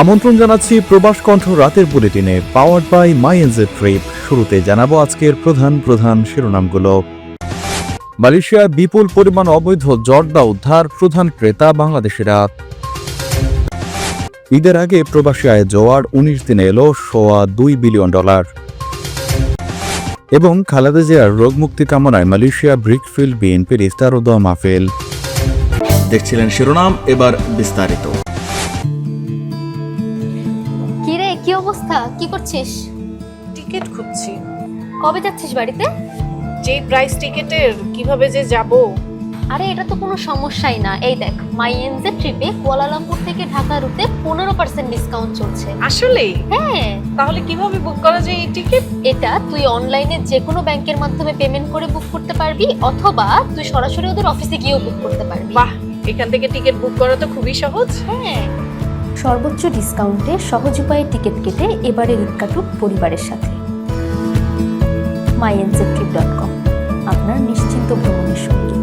আমন্ত্রণ জানাচ্ছি প্রবাস কণ্ঠ রাতের বুলেটিনে powered by my NJ trip শুরুতে জানাব আজকের প্রধান প্রধান শিরোনামগুলো। মালয়েশিয়ায় বিপুল পরিমাণ অবৈধ জর্দা উদ্ধার, প্রধান ক্রেতা বাংলাদেশিরা। ঈদের আগে প্রবাসী আয় জোয়ার, উনিশ দিনে এলো সোয়া দুই বিলিয়ন ডলার। এবং খালেদা জিয়ার রোগমুক্তি কামনায় মালয়েশিয়া ব্রিকফিল্ড বিএনপির ইফতার ও দোয়া মাহফিল। দেখছিলেন শিরোনাম, এবার বিস্তারিত। কি অবস্থা কি করছিস? টিকিট খুঁজছি। কবে যাচ্ছিস বাড়িতে? যে প্রাইস টিকিটের কীভাবে যে যাব? আরে এটা তো কোনো সমস্যাই না। এই দেখ মাই এনজে ট্রিপে কুয়ালালামপুর থেকে ঢাকা রুটে পনেরো পার্সেন্ট ডিসকাউন্ট চলছে। আসলে হ্যাঁ। তাহলে কীভাবে বুক করা যায় এই টিকিট এটা তুই অনলাইনে যে কোনো ব্যাংকের মাধ্যমে পেমেন্ট করে বুক করতে পারবি অথবা তুই সরাসরি ওদের অফিসে গিয়েও বুক করতে পারবি। বাহ! এখান থেকে টিকিট বুক করা তো খুবই সহজ। হ্যাঁ। সর্বোচ্চ ডিসকাউন্টে সহজ উপায়ে টিকিট কেটে এবারে ঈদ কাটুক পরিবারের সাথে। আপনার নিশ্চিন্ত ভ্রমণের সঙ্গী।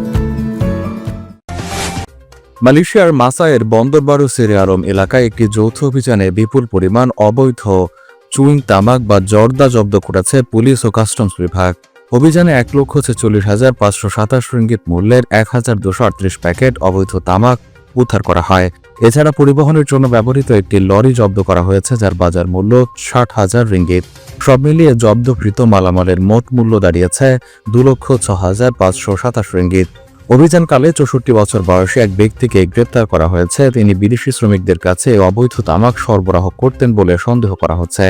মালয়েশিয়ার মাসায়ের বন্দরবারু সেরে আরম এলাকায় একটি যৌথ অভিযানে বিপুল পরিমাণ অবৈধ চুইং তামাক বা জর্দা জব্দ করেছে পুলিশ ও কাস্টমস বিভাগ। অভিযানে এক লক্ষ ছেচল্লিশ হাজার পাঁচশো সাতাশ রিঙ্গিত মূল্যের এক হাজার দুশো প্যাকেট অবৈধ তামাক উদ্ধার করা হয়। এছাড়া পরিবহনের জন্য ব্যবহৃত একটি লরি জব্দ করা হয়েছে, যার বাজার মূল্য ষাট হাজার রিঙ্গিত। সব মিলিয়ে জব্দকৃত মালামালের মোট মূল্য দাঁড়িয়েছে দু লক্ষ ছ হাজার পাঁচশো সাতাশ রিঙ্গিত। অভিযানকালে চৌষট্টি বছর বয়সী এক ব্যক্তিকে গ্রেপ্তার করা হয়েছে। তিনি বিদেশি শ্রমিকদের কাছে অবৈধ তামাক সরবরাহ করতেন বলে সন্দেহ করা হচ্ছে।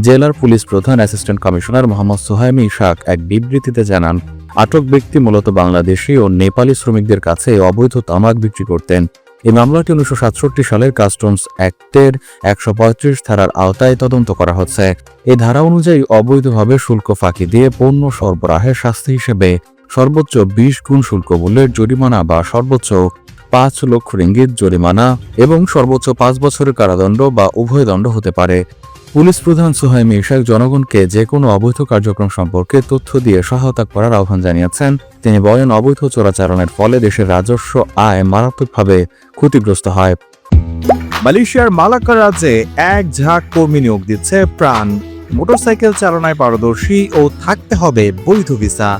জেলার পুলিশ প্রধান assistant commissioner Mohammad Sohaimi Ishak এক বিবৃতিতে জানান আটক ব্যক্তি মূলত বাংলাদেশি ও নেপালি শ্রমিকদের কাছে অবৈধ তামাক বিক্রি করতেন। এই মামলাটি উনিশশো সাতষট্টি সালের কাস্টমস অ্যাক্টের একশো পঁয়ত্রিশ ধারার আওতায় তদন্ত করা হচ্ছে। এই ধারা অনুযায়ী অবৈধভাবে শুল্ক ফাঁকি দিয়ে পণ্য সরবরাহের শাস্তি হিসেবে সর্বোচ্চ বিশ গুণ শুল্ক মূল্যের জরিমানা বা সর্বোচ্চ পাঁচ লক্ষ রিঙ্গিত জরিমানা এবং সর্বোচ্চ পাঁচ বছরের কারাদণ্ড বা উভয় দণ্ড হতে পারে। পুলিশ প্রধান সোহাইমি ইশাক জনগণকে যে কোনো অবৈধ কার্যক্রম সম্পর্কে তথ্য দিয়ে সহায়তা করার আহ্বান জানিয়েছেন। তিনি বলেন, অবৈধ চোরাচারণের ফলে দেশের রাজস্ব আয় মারাত্মকভাবে ক্ষতিগ্রস্ত হয়। মালয়েশিয়ার মালাক্কা রাজ্যে এক ঝাঁক কর্মী নিয়োগ দিচ্ছে প্রাণ। মোটরসাইকেল চালনায় পারদর্শী ও থাকতে হবে বৈধ ভিসা।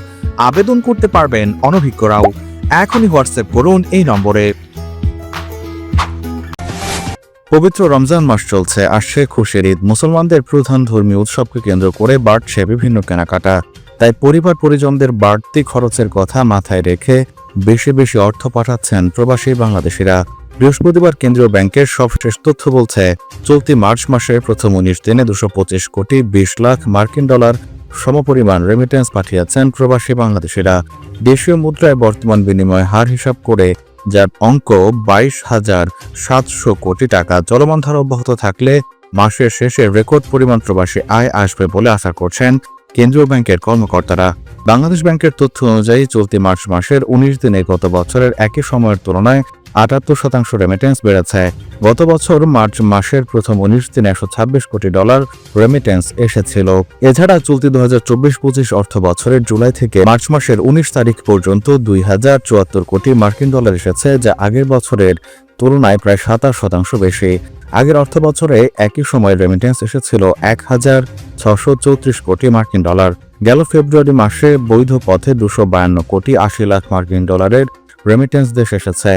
আবেদন করতে পারবেন অনভিজ্ঞরাও। এখনই হোয়াটসঅ্যাপ করুন এই নম্বরে। পবিত্র রমজান মাস চলছে, আসছে খুশির ঈদ। মুসলমানদের প্রধান ধর্মীয় উৎসবকে কেন্দ্র করে বাড়ছে বিভিন্ন কেনাকাটা। তাই পরিবার পরিজনদের বাড়তি খরচের কথা মাথায় রেখে বেশি বেশি অর্থ পাঠাচ্ছেন প্রবাসী বাংলাদেশিরা। বৃহস্পতিবার কেন্দ্রীয় ব্যাংকের সবশেষ তথ্য বলছে, চলতি মার্চ মাসের প্রথম উনিশ দিনে দুশো পঁচিশ কোটি বিশ লাখ মার্কিন ডলার সমপরিমাণ রেমিটেন্স পাঠিয়েছেন প্রবাসী বাংলাদেশিরা। দেশীয় মুদ্রায় বর্তমান বিনিময় হার হিসাব করে যার অঙ্ক বাইশ হাজার সাতশো কোটি টাকা। চলমান ধারা অব্যাহত থাকলে মাসের শেষে রেকর্ড পরিমাণ প্রবাসী আয় আসবে বলে আশা করছেন কেন্দ্রীয় ব্যাংকের কর্মকর্তারা। বাংলাদেশ ব্যাংকের তথ্য অনুযায়ী চলতি মার্চ মাসের উনিশ দিনে গত বছরের একই সময়ের তুলনায় আটাত্তর শতাংশ রেমিটেন্স বেড়েছে। গত বছর মার্চ মাসের প্রথম উনিশ দিনে একশো ছাব্বিশ কোটি ডলার রেমিটেন্স এসেছিল। এছাড়া চলতি দু হাজার চব্বিশ পঁচিশ অর্থ বছরের জুলাই থেকে মার্চ মাসের উনিশ তারিখ পর্যন্ত দুই হাজার চুয়াত্তর কোটি মার্কিন ডলার এসেছে, যা আগের বছরের তুলনায় প্রায় সাতাশ শতাংশ বেশি। আগের অর্থ বছরে একই সময় রেমিটেন্স এসেছিল এক হাজার ছশো চৌত্রিশ কোটি মার্কিন ডলার গেল ফেব্রুয়ারি মাসে বৈধ পথে দুশো বায়ান্ন কোটি আশি লাখ মার্কিন ডলারের রেমিটেন্স দেশ এসেছে।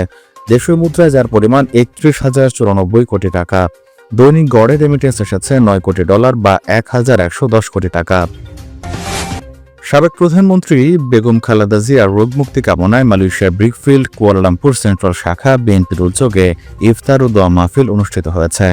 দেশীয় মুদ্রায় যার পরিমাণ একত্রিশ হাজার চুরানব্বই কোটি টাকা। দৈনিক গড়ে রেমিটেন্স এসেছে নয় কোটি ডলার বা এক হাজার একশো দশ কোটি টাকা। সাবেক প্রধানমন্ত্রী বেগম খালেদা জিয়ার রোগমুক্তি কামনায় মালয়েশিয়ার ব্রিকফিল্ড, কুয়ালালামপুর সেন্ট্রাল শাখা, বিএনপির উদ্যোগে ইফতার ও দোয়া মাহফিল অনুষ্ঠিত হয়েছে।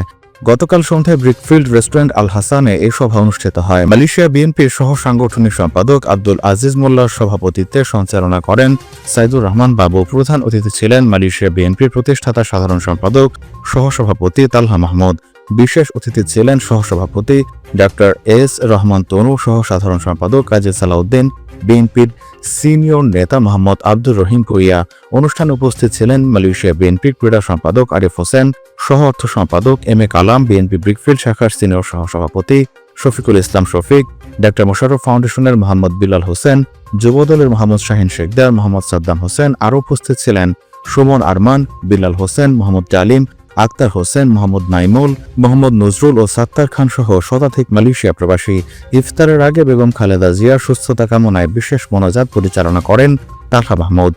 গতকাল সন্ধ্যায় ব্রিকফিল্ড রেস্টুরেন্ট আল হাসানে এই সভা অনুষ্ঠিত হয়। মালয়েশিয়া বিএনপির সহ সাংগঠনিক সম্পাদক আব্দুল আজিজ মোল্লার সভাপতিত্বে সঞ্চালনা করেন সাইদুর রহমান বাবু। প্রধান অতিথি ছিলেন মালয়েশিয়া বিএনপির প্রতিষ্ঠাতা সাধারণ সম্পাদক, সহসভাপতি তালহা মাহমুদ। বিশেষ অতিথি ছিলেন সহসভাপতি ডক্টর এস রহমান তনু সহ সাধারণ সম্পাদক কাজী সালাউদ্দিন। বিএনপির সিনিয়র নেতা মোহাম্মদ আব্দুর রহিম কুইয়া অনুষ্ঠানে উপস্থিত ছিলেন মালয়েশিয়া বিএনপির ক্রীড়া সম্পাদক আরিফ হোসেন, সহ অর্থ সম্পাদক M A Kalam, BNP brickfield শাখার সিনিয়র সহসভাপতি শফিকুল ইসলাম শফিক ডক্টর মোশারফ ফাউন্ডেশনের মোহাম্মদ বিলাল হোসেন, যুবদলের মোহাম্মদ শাহিন শেখদার মোহাম্মদ সাদ্দাম হোসেন, আরও উপস্থিত ছিলেন সুমন আরমান, বিলাল হোসেন, মোহাম্মদ ডালিম আক্তার হোসেন, মোহাম্মদ নাইমুল, মোহাম্মদ নজরুল ও সাত্তার খান সহ শতাধিক মালয়েশিয়া প্রবাসী ইফতারের আগে বেগম খালেদা জিয়ার সুস্থতা কামনায় বিশেষ মোনাজাত পরিচালনা করেন তালহা মাহমুদ।